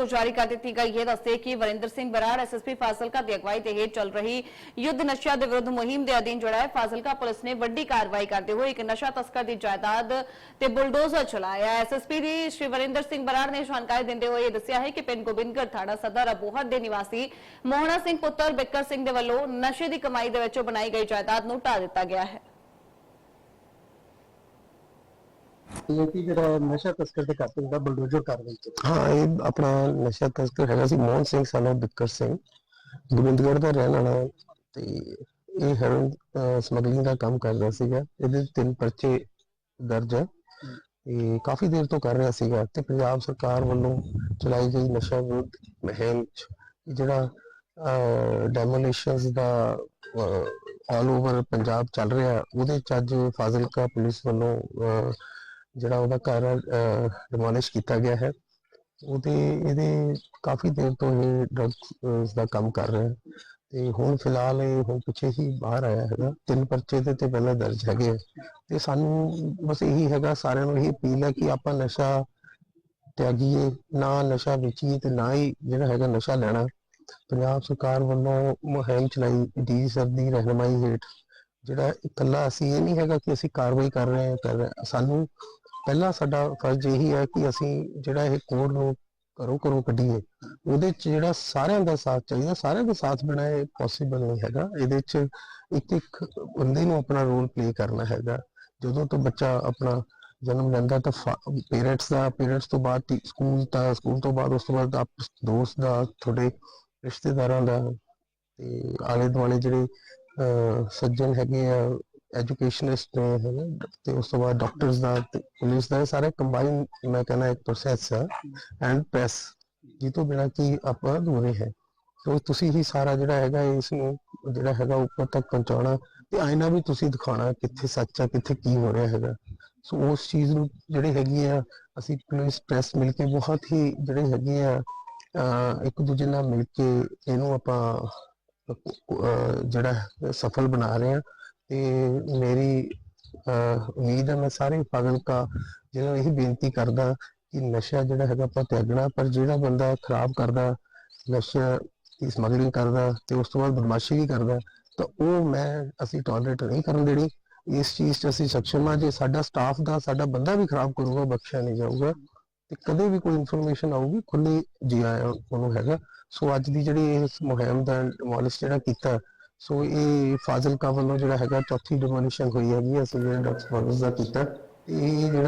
Video ਜਾਰੀ ਕਰ ਦਿੱਤੀ ਗਈ ਹੈ। ਦੱਸਦੇ ਕਿ ਵਰਿੰਦਰ ਸਿੰਘ ਬਰਾੜ ਐਸਐਸਪੀ ਫਾਜ਼ਿਲਕਾ ਦੀ ਅਗਵਾਈ ਤੇ ਹੇਠ ਚੱਲ ਰਹੀ ਯੁੱਧ ਨਸ਼ਿਆਂ ਦੇ ਵਿਰੁੱਧ ਮੁਹਿੰਮ ਦੇ ਅਧੀਨ ਜਿਹੜਾ ਹੈ, ਫਾਜ਼ਿਲਕਾ ਪੁਲਿਸ ਨੇ ਵੱਡੀ ਕਾਰਵਾਈ ਕਰਦੇ ਹੋਏ ਇੱਕ ਨਸ਼ਾ ਤਸਕਰ ਦੀ ਜਾਇਦਾਦ ਤੇ ਬੁਲਡੋਜ਼ਰ ਚਲਾਇਆ ਐਸਐਸਪੀ ਦੀ ਸ਼੍ਰੀ ਵਰਿੰਦਰ ਸਿੰਘ ਬਰਾੜ ਨੇ ਜਾਣਕਾਰੀ ਦਿੰਦੇ ਹੋਏ ਇਹ ਦੱਸਿਆ ਹੈ ਕਿ ਪਿੰਡ ਗੋਬਿੰਦਗੜ੍ਹ ਥਾਣਾ ਸਦਰ ਅਬੋਹਰ ਦੇ ਨਿਵਾਸੀ ਮੋਹਣਾ ਸਿੰਘ ਪੁੱਤਰ ਬਿੱਕਰ ਸਿੰਘ ਦੇ ਵੱਲੋਂ ਨਸ਼ੇ ਦੀ ਕਮਾਈ ਦੇ ਵਿੱਚੋਂ ਬਣਾਈ ਗਈ ਜਾਇਦਾਦ ਨੂੰ ਢਾ ਦਿੱਤਾ ਗਿਆ ਹੈ। ਇਹ ਜਿਹੜਾ ਨਸ਼ਾ ਤਸਕਰ ਦੇ ਘਰ ਦਾ ਬਲਡੋਜ਼ਰ ਕਾਰਵਾਈ ਕੀਤੀ ਹਾਂ ਇਹ ਆਪਣਾ ਨਸ਼ਾ ਤਸਕਰ ਹੈਗਾ ਸੀ ਮੋਹਨ ਸਿੰਘ ਸਾਨਾ ਬਿੱਕਰ ਸਿੰਘ। ਗੋਬਿੰਦਗੜ੍ਹ ਦਾ ਰਹਿਣ ਵਾਲਾ ਹੈ ਤੇ ਇਹ ਹੈਰੋਇਨ ਸਮਗਲਿੰਗ ਦਾ ਕੰਮ ਕਰਦਾ ਸੀਗਾ। ਇਹਦੇ ਤਿੰਨ ਪਰਚੇ ਦਰਜ ਹੈ ਇਹ ਕਾਫੀ ਦੇਰ ਤੋਂ ਕਰ ਰਿਹਾ ਸੀਗਾ ਤੇ ਪੰਜਾਬ ਸਰਕਾਰ ਵੱਲੋਂ ਚਲਾਈ ਗਈ ਨਸ਼ਾ ਵਿਰੁੱਧ ਮੁਹਿੰਮ ਜਿਹੜਾ ਡੈਮੋਲੀਸ਼ਨਸ ਦਾ ਆਲ ਓਵਰ ਪੰਜਾਬ ਚੱਲ ਰਿਹਾ ਹੈ, ਉਹਦੇ ਚ ਅੱਜ ਫਾਜ਼ਿਲਕਾ ਪੁਲਿਸ ਵੱਲੋਂ ਜਿਹੜਾ ਉਹਦਾ ਘਰ ਡਿਮੋਲਿਸ਼ ਕੀਤਾ ਗਿਆ ਹੈ, ਉਹਦੇ, ਇਹਦੇ ਕਾਫੀ ਦੇਰ ਤੋਂ ਇਹ ਡਰੱਗਸ ਦਾ ਕੰਮ ਕਰ ਰਿਹਾ ਤੇ ਹੁਣ ਫਿਲਹਾਲ ਇਹ ਹੁਣ ਪਿੱਛੇ ਹੀ ਬਾਹਰ ਆਇਆ ਹੈਗਾ। ਤਿੰਨ ਪਰਚੇ ਤੇ ਤੇ ਪਹਿਲਾਂ ਦਰਜ ਹੈਗੇ ਤੇ ਸਾਨੂੰ ਬਸ ਇਹੀ ਹੈਗਾ, ਸਾਰਿਆਂ ਨੂੰ ਇਹ ਅਪੀਲ ਹੈ ਕਿ ਆਪਾਂ ਨਸ਼ਾ ਤਿਆਗੀਏ, ਨਾ ਨਸ਼ਾ ਵੇਚੀਏ ਤੇ ਨਾ ਹੀ ਜਿਹੜਾ ਹੈਗਾ ਨਸ਼ਾ ਲੈਣਾ। ਪੰਜਾਬ ਸਰਕਾਰ ਵੱਲੋਂ ਮੁਹਿੰਮ ਚਲਾਈ, ਡੀ ਸਰ ਦੀ ਰਹਿਨਮਾਈ ਹੇਠ। ਜਿਹੜਾ ਇਕੱਲਾ ਅਸੀਂ ਇਹ ਨਹੀਂ ਹੈਗਾ ਕਿ ਅਸੀਂ ਕਾਰਵਾਈ ਕਰ ਰਹੇ ਹਾਂ, ਕਰ ਰਹੇ ਸਾਨੂੰ ਪਹਿਲਾ ਸਾਡਾ ਫਰਜ਼ ਇਹੀ ਹੈ ਕਿ ਅਸੀਂ ਜਿਹੜਾ ਇਹ ਕੋਡ ਨੂੰ ਕਰੋ ਕਰੋ ਕੱਢੀਏ ਉਹਦੇ ਚ ਜਿਹੜਾ ਸਾਰਿਆਂ ਦਾ ਸਾਥ ਚਾਹੀਦਾ ਸਾਰਿਆਂ ਦਾ ਸਾਥ ਬਿਨਾਂ ਇਹ ਪੋਸੀਬਲ ਨਹੀਂ ਹੈਗਾ। ਇਹਦੇ ਚ ਇੱਕ ਇੱਕ ਬੰਦੇ ਨੂੰ ਆਪਣਾ ਰੋਲ ਪਲੇ ਕਰਨਾ ਹੈਗਾ। ਜਦੋਂ ਤੋਂ ਬੱਚਾ ਆਪਣਾ ਜਨਮ ਲੈਂਦਾ ਤਾਂ ਪੇਰੈਂਟਸ ਦਾ ਪੇਰੈਂਟਸ ਤੋਂ ਬਾਅਦ ਸਕੂਲ ਦਾ ਸਕੂਲ ਤੋਂ ਬਾਅਦ ਉਸ ਤੋਂ ਬਾਅਦ ਆਪ ਦੋਸਤ ਦਾ ਤੁਹਾਡੇ ਰਿਸ਼ਤੇਦਾਰਾਂ ਦਾ ਤੇ ਆਲੇ ਦੁਆਲੇ ਜਿਹੜੇ ਅਹ, ਸੱਜਣ ਹੈਗੇ ਆ ਐਜੂਕੇਸ਼ਨਿਸਟ ਨੇ ਹੈਨਾ ਤੇ ਉਸ ਤੋਂ ਬਾਅਦ ਡਾਕਟਰਸ ਦਾ ਪੁਲਿਸ ਦਾ ਸਾਰੇ ਕੰਬਾਈਨ ਮੈਂ ਕਹਿੰਦਾ ਇੱਕ ਪ੍ਰੋਸੈਸ ਹੈ ਐਂਡ ਪ੍ਰੈਸ ਜਿਹ ਤੋਂ ਬਿਨਾਂ ਕੀ ਆਪਾਂ ਅਧੂਰੇ ਹੈ। ਸੋ ਤੁਸੀਂ ਹੀ ਸਾਰਾ ਜਿਹੜਾ ਹੈਗਾ ਇਸ ਨੂੰ, ਜਿਹੜਾ ਹੈਗਾ ਉੱਪਰ ਤੱਕ ਪਹੁੰਚਾਉਣਾ, ਤੇ ਆਇਨਾ ਵੀ ਤੁਸੀਂ ਦਿਖਾਉਣਾ ਕਿੱਥੇ ਸੱਚ ਹੈ ਕਿੱਥੇ ਕੀ ਹੋ ਰਿਹਾ ਹੈਗਾ। ਸੋ ਉਸ ਚੀਜ਼ ਨੂੰ ਜਿਹੜੇ ਹੈਗੀ ਆ, ਅਸੀਂ ਪੁਲਿਸ ਪ੍ਰੈਸ ਮਿਲ ਕੇ ਬਹੁਤ ਹੀ ਜਿਹੜੇ ਹੈਗੇ ਆ ਇੱਕ ਦੂਜੇ ਨਾਲ ਮਿਲ ਕੇ ਇਹਨੂੰ ਆਪਾਂ ਜਿਹੜਾ ਸਫਲ ਬਣਾ ਰਹੇ ਹਾਂ ਤੇ ਮੇਰੀ ਉਮੀਦ ਹੈ ਮੈਂ ਸਾਰੇ ਪਾਗਲਕਾ ਜਿਹਨਾਂ ਨੂੰ ਇਹ ਬੇਨਤੀ ਕਰਦਾ ਕਿ ਨਸ਼ਾ ਜਿਹੜਾ ਹੈਗਾ ਆਪਾਂ ਤਿਆਗਣਾ, ਪਰ ਜਿਹੜਾ ਬੰਦਾ ਖਰਾਬ ਕਰਦਾ, ਨਸ਼ਾ ਦੀ ਸਮਗਲਿੰਗ ਕਰਦਾ ਤੇ ਉਸ ਤੋਂ ਬਾਅਦ ਬਦਮਾਸ਼ੀ ਵੀ ਕਰਦਾ, ਤਾਂ ਉਹ ਮੈਂ ਅਸੀਂ ਟੋਲਰੇਟ ਨਹੀਂ ਕਰਨ ਦੇਣੀ। ਇਸ ਚੀਜ਼ 'ਚ ਅਸੀਂ ਸક્ષਮ ਹਾਂ, ਜੇ ਸਾਡਾ ਸਟਾਫ ਦਾ, ਸਾਡਾ ਬੰਦਾ ਵੀ ਖਰਾਬ ਕਰੂਗਾ, ਬਖਸ਼ਿਆ ਨਹੀਂ ਜਾਊਗਾ, ਤੇ ਕਦੇ ਵੀ ਕੋਈ ਇਨਫੋਰਮੇਸ਼ਨ ਆਊਗੀ ਖੁੱਲੀ ਜੀ ਆਇਆ ਉਹਨੂੰ ਹੈਗਾ। ਸੋ ਅੱਜ ਦੀ ਜਿਹੜੀ ਇਸ ਮੁਹਿੰਮ ਦਾ ਡਿਮੋਲਿਸ਼ ਜਿਹੜਾ ਕੀਤਾ ਸੋ ਇਹ ਫਾਜ਼ਿਲਕਾ ਵੱਲੋਂ ਜਿਹੜਾ ਹੈਗਾ ਚੌਥੀ ਡਿਮੋਲਿਸ਼ਨ ਹੋਈ ਹੈਗੀ ਅਸੀਂ ਜਿਹੜਾ ਡਰੱਗਸ ਦਾ ਕੀਤਾ ਤੇ ਇਹ ਜਿਹੜਾ